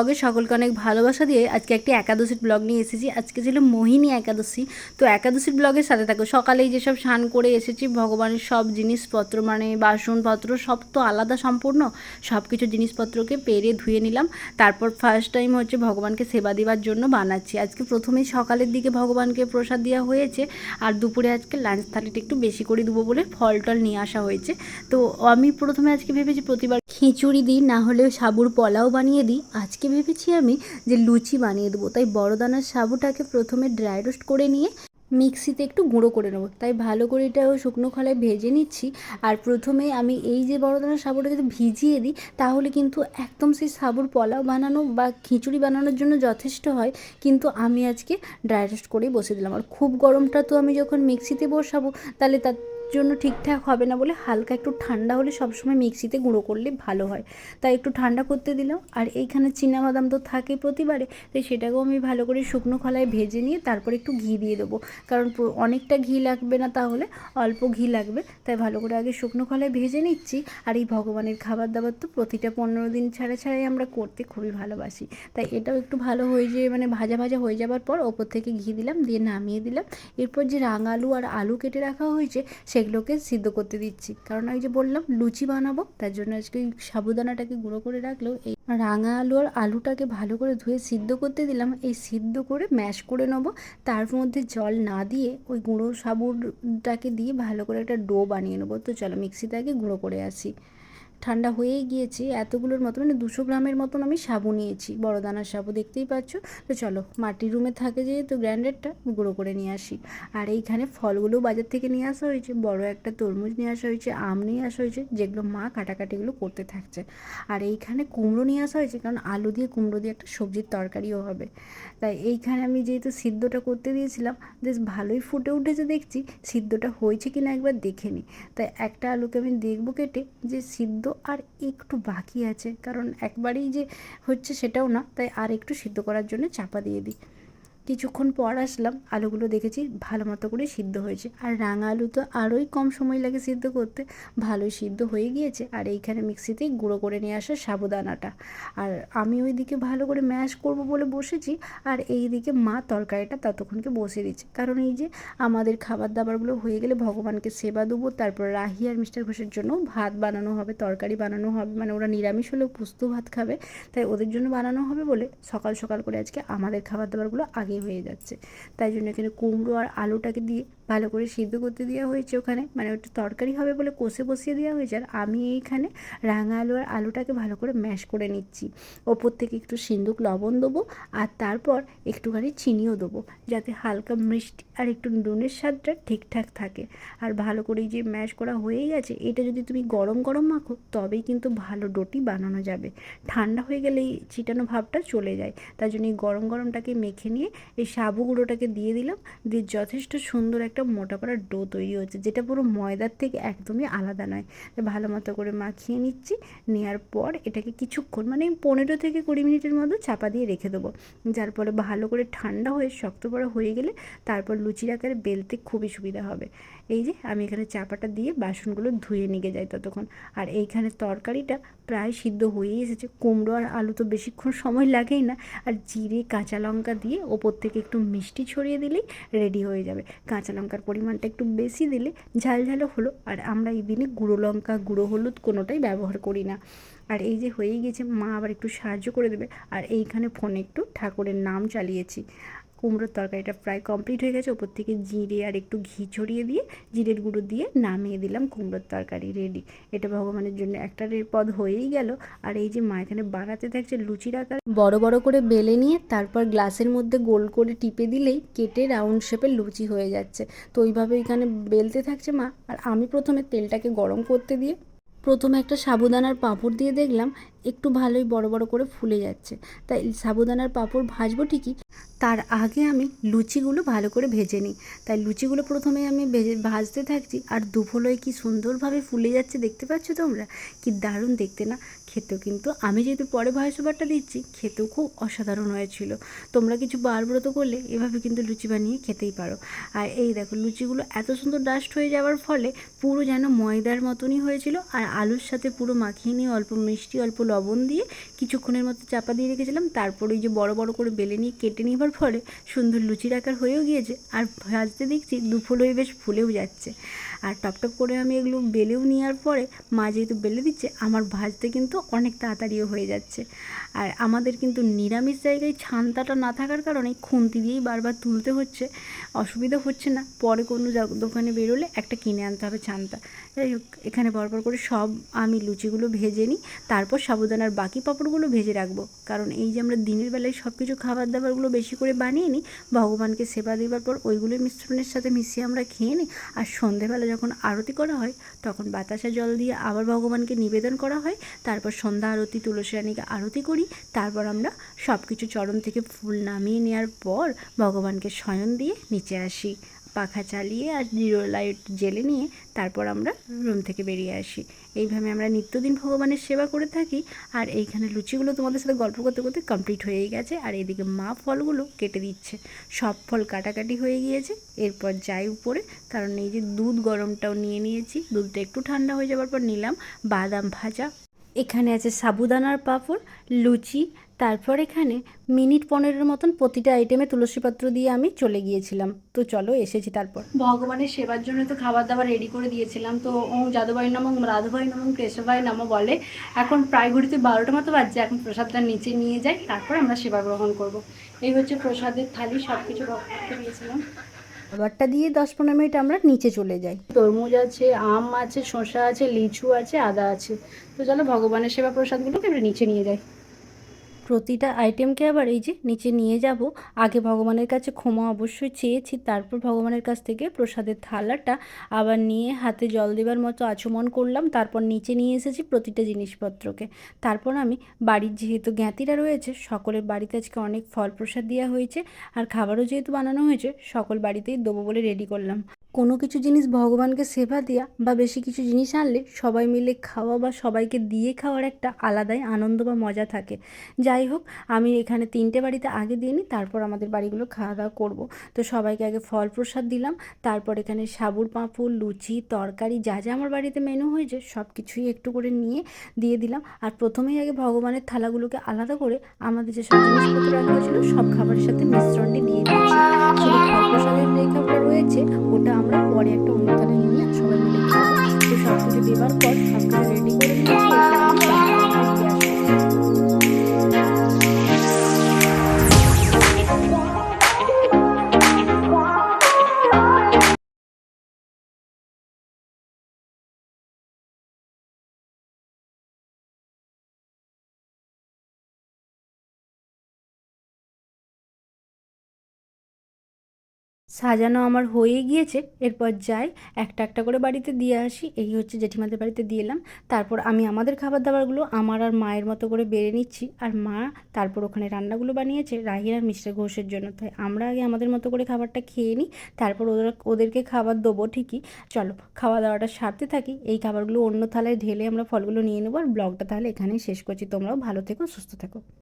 ব্লগে সকলকে অনেক ভালোবাসা দিয়ে আজকে একটি একাদশীর ব্লগ নিয়ে এসেছি। আজকে ছিল মোহিনী একাদশী। তো একাদশীর ব্লগের সাথে থাকো। সকালেই যেসব স্নান করে এসেছি, ভগবানের সব জিনিসপত্র মানে বাসনপত্র, সব তো আলাদা সম্পূর্ণ। সব কিছু জিনিসপত্রকে পেরে ধুয়ে নিলাম। তারপর ফার্স্ট টাইম হচ্ছে ভগবানকে সেবা দেওয়ার জন্য বানাচ্ছি। আজকে প্রথমেই সকালের দিকে ভগবানকে প্রসাদ দেওয়া হয়েছে। আর দুপুরে আজকে লাঞ্চ থালিটা একটু বেশি করে দেবো বলে ফল টল নিয়ে আসা হয়েছে। তো আমি প্রথমে আজকে ভেবেছি প্রতিবার খিচুড়ি দিই, না হলে সাবুর পোলাও বানিয়ে দিই। আজকে ভেবেছি আমি যে লুচি বানিয়ে দেবো। তাই বড় দানার সাবুটাকে প্রথমে ড্রাই রোস্ট করে নিয়ে মিক্সিতে একটু গুঁড়ো করে নেব। তাই ভালো করে এটাও শুকনো খোলায় ভেজে নিচ্ছি। আর প্রথমে আমি এই যে বড় দানার সাবুটা যদি ভিজিয়ে দিই, তাহলে কিন্তু একদম সেই সাবুর পোলাও বানানো বা খিচুড়ি বানানোর জন্য যথেষ্ট হয়। কিন্তু আমি আজকে ড্রাই রোস্ট করেই বসে দিলাম। আর খুব গরমটা তো আমি যখন মিক্সিতে বসাবো, তাহলে তার জন্য ঠিকঠাক হবে না বলে হালকা একটু ঠান্ডা হলে সবসময় মিক্সিতে গুঁড়ো করলে ভালো হয়। তাই একটু ঠান্ডা করতে দিলাম। আর এইখানে বাদাম তো থাকে প্রতিবারে, তাই সেটাকেও আমি ভালো করে শুকনো খোলায় ভেজে নিয়ে তারপর একটু ঘি দিয়ে দেবো। কারণ অনেকটা ঘি লাগবে না তাহলে অল্প ঘি লাগবে, তাই ভালো করে আগে শুকনো খোলায় ভেজে নিচ্ছি। আর এই ভগবানের খাবার দাবার তো প্রতিটা পনেরো দিন ছাড়া ছাড়াই আমরা করতে খুবই ভালোবাসি। তাই এটাও একটু ভালো হয়ে যে মানে ভাজা ভাজা হয়ে যাবার পর ওপর থেকে ঘি দিলাম, দিয়ে নামিয়ে দিলাম। এরপর যে রাঙালু আর আলু কেটে রাখা হয়েছে সেগুলোকে সিদ্ধ করতে দিচ্ছি। কারণ ওই যে বললাম, লুচি বানাবো, তার জন্য আজকে সাবুদানাটাকে গুঁড়ো করে রাখলেও এই রাঙা আলু আর আলুটাকে ভালো করে ধুয়ে সিদ্ধ করতে দিলাম। এই সিদ্ধ করে ম্যাশ করে নেব। তার মধ্যে জল না দিয়ে ওই গুঁড়ো সাবুটাকে দিয়ে ভালো করে একটা ডো বানিয়ে নেব। তো চলো মিক্সিতে আগে গুঁড়ো করে আসি। ঠান্ডা হয়েই গিয়েছে, এতগুলোর মতো মানে দুশো গ্রামের মতন আমি সাবু নিয়েছি বড় দানার সাবু দেখতেই পাচ্ছ। তো চলো, মাটির রুমে থাকে যেহেতু গ্র্যান্ডারটা গুঁড়ো করে নিয়ে আসি। আর এইখানে ফলগুলো বাজার থেকে নিয়ে আসা হয়েছে, বড় একটা তরমুজ নিয়ে আসা হয়েছে, আম নিয়ে আসা হয়েছে, যেগুলো মা কাটাকাটিগুলো করতে থাকছে। আর এইখানে কুমড়ো নিয়ে আসা হয়েছে, কারণ আলু দিয়ে কুমড়ো দিয়ে একটা সবজির তরকারিও হবে। তাই এইখানে আমি যেহেতু সিদ্ধটা করতে দিয়েছিলাম, বেশ ভালোই ফুটে উঠেছে দেখছি, সিদ্ধটা হয়েছে কিনা একবার দেখে নিই তাই একটা আলুকে আমি দেখব কেটে, যে সিদ্ধ আর একটু বাকি আছে। কারণ একবারেই যে হচ্ছে সেটাও না, তাই আর একটু সিদ্ধ করার জন্য চাপা দিয়ে দিই। কিছুক্ষণ পর আসলাম, আলুগুলো দেখেছি ভালো মতো করে সিদ্ধ হয়েছে। আর রাঙা আলু তো আরোই কম সময় লাগে সিদ্ধ করতে। ভালোই সিদ্ধ হয়ে গিয়েছে, আর এইখানে মিক্সিতেই গুঁড়ো করে নিয়ে আসা সাবুদানাটা। আর আমি ওইদিকে ভালো করে ম্যাশ করব বলে বসেছি, আর এই দিকে মা তরকারিটা ততক্ষণকে বসে দিচ্ছে। কারণ এই যে আমাদের খাবার দাবারগুলো হয়ে গেলে ভগবানকে সেবা দেবো, তারপর রাহি আর মিস্টার ঘোষের জন্য ভাত বানানো হবে, তরকারি বানানো হবে মানে ওরা নিরামিষ হলেও পুস্ত ভাত খাবে, তাই ওদের জন্য বানানো হবে বলে সকাল সকাল করে আজকে আমাদের খাবার দাবারগুলো আগে হয়ে যাচ্ছে। তাই জন্য এখানে কুমড়ো আর আলুটাকে দিয়ে ভালো করে সিদ্ধ করতে দেওয়া হয়েছে ওখানে। মানে ওটা তরকারি হবে বলে কষে বসিয়ে দেওয়া হয়েছে। আর আমি এইখানে রাঙা আলু আর আলুটাকে ভালো করে ম্যাশ করে নিচ্ছি। ওপর থেকে একটু সিন্দুক লবণ দেবো আর তারপর একটুখানি চিনিও দেবো যাতে হালকা মিষ্টি আর একটু নুনের স্বাদটা ঠিকঠাক থাকে। আর ভালো করে যে ম্যাশ করা হয়েই গেছে, এটা যদি তুমি গরম গরম মাখো, তবেই কিন্তু ভালো ডোটি বানানো যাবে। ঠান্ডা হয়ে গেলে এই চিটানো ভাবটা চলে যায়। তার জন্য এই গরম গরমটাকে মেখে নিয়ে এই সাবু গুঁড়োটাকে দিয়ে দিলাম। দিয়ে যথেষ্ট সুন্দর একটা মোটা করা ডো তৈরি হচ্ছে যেটা পুরো ময়দার থেকে একদমই আলাদা নয়। ভালো মতো করে মাখিয়ে নিচ্ছি নেওয়ার পর এটাকে কিছুক্ষণ মানে পনেরো থেকে কুড়ি মিনিটের মতো চাপা দিয়ে রেখে দেবো। যার ফলে ভালো করে ঠান্ডা হয়ে, শক্ত পড়া হয়ে গেলে তারপর লুচির আকারে বেলতে খুবই সুবিধা হবে। এই যে আমি এখানে চাপাটা দিয়ে বাসনগুলো ধুয়ে নিয়ে যাই ততক্ষণ। আর এইখানে তরকারিটা প্রায় সিদ্ধ হয়েই এসেছে। কুমড়ো আর আলু তো বেশিক্ষণ সময় লাগেই না। আর জিরে, কাঁচা লঙ্কা দিয়ে ওপর থেকে একটু মিষ্টি ছড়িয়ে দিলেই রেডি হয়ে যাবে। কাঁচা লঙ্কার পরিমাণটা একটু বেশি দিলে ঝাল ঝালও হলো আর আমরা এই দিনে গুঁড়ো লঙ্কা, গুঁড়ো হলুদ কোনোটাই ব্যবহার করি না। আর এই যে হয়েই গেছে, মা আবার একটু সাহায্য করে দেবে। আর এইখানে ফোনে একটু ঠাকুরের নাম চালিয়েছি। কুমড়োর তরকারিটা প্রায় কমপ্লিট হয়ে গেছে। ওপর থেকে জিরে আর একটু ঘি ছড়িয়ে দিয়ে জিরের গুঁড়ো দিয়ে নামিয়ে দিলাম কুমড়োর তরকারি রেডি এটা ভগবানের জন্য একটা পদ হয়েই গেল। আর এই যে মা এখানে বানাতে থাকছে লুচির আকার। বড় বড় করে বেলে নিয়ে তারপর গ্লাসের মধ্যে গোল করে টিপে দিলেই কেটে রাউন্ড শেপের লুচি হয়ে যাচ্ছে। তো ওইভাবে এখানে বেলতে থাকছে মা। আর আমি প্রথমে তেলটাকে গরম করতে দিয়ে প্রথমে একটা সাবুদানার পাঁপড় দিয়ে দেখলাম। একটু ভালোই বড় বড় করে ফুলে যাচ্ছে। তাই সাবুদানার পাঁপড় ভাজবো ঠিকই, তার আগে আমি লুচিগুলো ভালো করে ভেজে নিই। তাই লুচিগুলো প্রথমে আমি ভেজে, ভাজতে থাকছি, আর দুফলোয় কি সুন্দরভাবে ফুলে যাচ্ছে দেখতে পাচ্ছ তোমরা? কি দারুণ দেখতে না? খেতেও কিন্তু, আমি যেহেতু পরে ভয়েস ওভারটা দিচ্ছি, খেতেও খুব অসাধারণ হয়েছিল। তোমরা কিছু বারব্রত করলে এভাবে কিন্তু লুচি বানিয়ে খেতেই পারো। আর এই দেখো, লুচিগুলো এত সুন্দর ডাস্ট হয়ে যাওয়ার ফলে পুরো যেন ময়দার মতনই হয়েছিল, আর আলুর সাথে পুরো মাখিয়ে নিয়ে অল্প মিষ্টি, অল্প লবণ দিয়ে কিছুক্ষণের মতো চাপা দিয়ে রেখেছিলাম। তারপর ওই যে বড় বড় করে বেলে নিয়ে কেটে নেবার ফলে সুন্দর লুচির আকার হয়েও গিয়েছে। আর ভাজতে দেখছি দুফুল হয়ে বেশ ফুলেও যাচ্ছে। আর টপটপ করে আমি এগুলো বেলেও নেওয়ার পরে মা যেহেতু বেলে দিচ্ছে, আমার ভাজতে কিন্তু অনেক তাড়াতাড়িও হয়ে যাচ্ছে। আর আমাদের কিন্তু নিরামিষ জায়গায় ছান্তাটা না থাকার কারণে খুন্তি দিয়েই বারবার তুলতে হচ্ছে, অসুবিধা হচ্ছে না। পরে কোনো দোকানে বেরোলে একটা কিনে আনতে হবে ছান্তা। যাই হোক, এখানে বরবার করে সব আমি লুচিগুলো ভেজে নিই, তারপর সাবুদানার বাকি পাঁপড়গুলো ভেজে রাখব। কারণ এই যে আমরা দিনের বেলায় সব কিছু খাবার দাবারগুলো বেশি করে বানিয়ে নিই, ভগবানকে সেবা দেওয়ার পর ওইগুলো মিশ্রণের সাথে মিশিয়ে আমরা খেয়ে নিই, আর সন্ধেবেলা যখন আরতি করা হয়, তখন বাতাসা জল দিয়ে আবার ভগবানকে নিবেদন করা হয়। তারপর সন্ধ্যা আরতি, তুলসী রানীকে আরতি করি। তারপর আমরা সব কিছু চরণ থেকে ফুল নামিয়ে নেওয়ার পর ভগবানকে শয়ন দিয়ে নিচে আসি। পাখা চালিয়ে আর জিরো লাইট জেলে নিয়ে তারপর আমরা রুম থেকে বেরিয়ে আসি। এইভাবে আমরা নিত্যদিন ভগবানের সেবা করে থাকি আর এইখানে লুচিগুলো তোমাদের সাথে গল্প করতে করতে কমপ্লিট হয়েই গেছে আর এদিকে মা ফলগুলো কেটে দিচ্ছে। সব ফল কাটাকাটি হয়ে গিয়েছে, এরপর যাই উপরে, কারণ এই যে দুধ গরমটাও নিয়ে নিয়েছি, দুধটা একটু ঠান্ডা হয়ে যাওয়ার পর নিলাম বাদাম ভাজা। এখানে আছে সাবুদানার পাঁপড়, লুচি তারপর এখানে মিনিট পনেরোর মতন প্রতিটা আইটেমে তুলসী পাত্র দিয়ে আমি চলে গিয়েছিলাম। তো চলো এসেছি তারপর। ভগবানের সেবার জন্য তো খাবার দাবার রেডি করে দিয়েছিলাম। তো ওম যাদবাই নমঃ রাধবাই নমঃ কেশবাই নামও বলে এখন প্রায় ঘড়িতে বারোটা মতো বাজছে। এখন প্রসাদটা নিচে নিয়ে যাই তারপর আমরা সেবা গ্রহণ করব। এই হচ্ছে প্রসাদের থালি সব কিছু রক্ষা দিয়েছিলাম। খাবারটা দিয়ে দশ পনেরো মিনিট আমরা নিচে চলে যাই। তরমুজ আছে আম আছে শসা আছে লিচু আছে আদা আছে। তো চলো ভগবানের সেবা প্রসাদগুলোকে আমরা নিচে নিয়ে যাই। প্রতিটা আইটেমকে আবার এই যে নিচে নিয়ে যাব। আগে ভগবানের কাছে ক্ষমা অবশ্যই চেয়েছি, তারপর ভগবানের কাছ থেকে প্রসাদের থালাটা আবার নিয়ে হাতে জল দেবার মতো আচমন করলাম, তারপর নিচে নিয়ে এসেছি প্রতিটা জিনিসপত্রকে। তারপর আমি বাড়ির যেহেতু জ্ঞাতিরা রয়েছে, সকলের বাড়িতে আজকে অনেক ফল প্রসাদ দেওয়া হয়েছে আর খাবারও যেহেতু বানানো হয়েছে, সকল বাড়িতেই দেবো বলে রেডি করলাম। কোনো কিছু জিনিস ভগবানকে সেবা দেওয়া বা বেশি কিছু জিনিস আনলে সবাই মিলে খাওয়া বা সবাইকে দিয়ে খাওয়ার একটা আলাদাই আনন্দ বা মজা থাকে। যাই হোক, আমি এখানে তিনটে বাড়িতে আগে দিয়ে নিই, তারপর আমাদের বাড়িগুলো খাওয়া দাওয়া করব। তো সবাইকে আগে ফল প্রসাদ দিলাম, তারপর এখানে সাবুর পাঁপড়, লুচি, তরকারি, যা যা আমার বাড়িতে মেনু হয়েছে সব কিছুই একটু করে নিয়ে দিয়ে দিলাম। আর প্রথমেই আগে ভগবানের থালাগুলোকে আলাদা করে আমাদের যেসব জিনিসপত্র রাখা হয়েছিল, সব খাবারের সাথে মিশ্রণটি দিয়ে শুধু ফল প্রসাদের রয়েছে, ওটা আমরা পরে একটা থালায় নিয়ে সবাই মিলে সব কিছু দেওয়ার পর সব কিছু রেডি করে নিয়েছি। সাজানো আমার হয়ে গিয়েছে, এরপর যাই একটা একটা করে বাড়িতে দিয়ে আসি। এই হচ্ছে জেঠিমাদের বাড়িতে দিয়ে এলাম। তারপর আমি আমাদের খাবার দাবারগুলো আমার আর মায়ের মতো করে বেড়ে নিচ্ছি। আর মা তারপর ওখানে রান্নাগুলো বানিয়েছে, রাহির আর মিস্টার ঘোষের জন্য। তাই আমরা আগে আমাদের মতো করে খাবারটা খেয়ে নিই, তারপর ওরা ওদেরকে খাবার দেবো ঠিকই। চলো খাওয়া দাওয়াটা সারতে থাকি। এই খাবারগুলো অন্য থালায় ঢেলে আমরা ফলগুলো নিয়ে নেব। আর ব্লগটা তাহলে এখানেই শেষ করছি। তোমরাও ভালো থেকো, সুস্থ থেকো।